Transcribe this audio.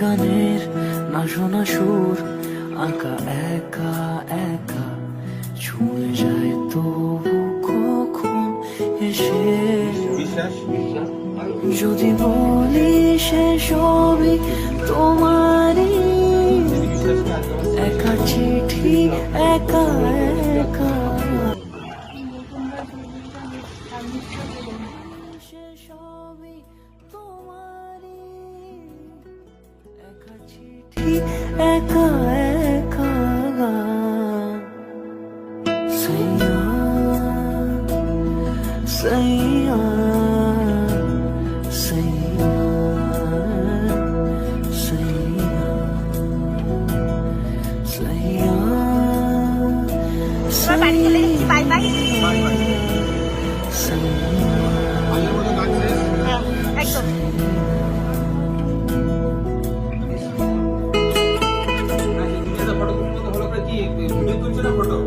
গানের না শোনা সুর আঁকা একা একা ছুঁয়ে যায় তবু কখন এসে? যদি বলি সে সবই তোমারই একা চিঠি একা একা। একা একা সাইয়া সাইয়া সাইয়া সাইয়া সাইয়া এবার বাড়ি চলে যাচ্ছি বাই বাই? সাইয়া হ্যাঁ একদম।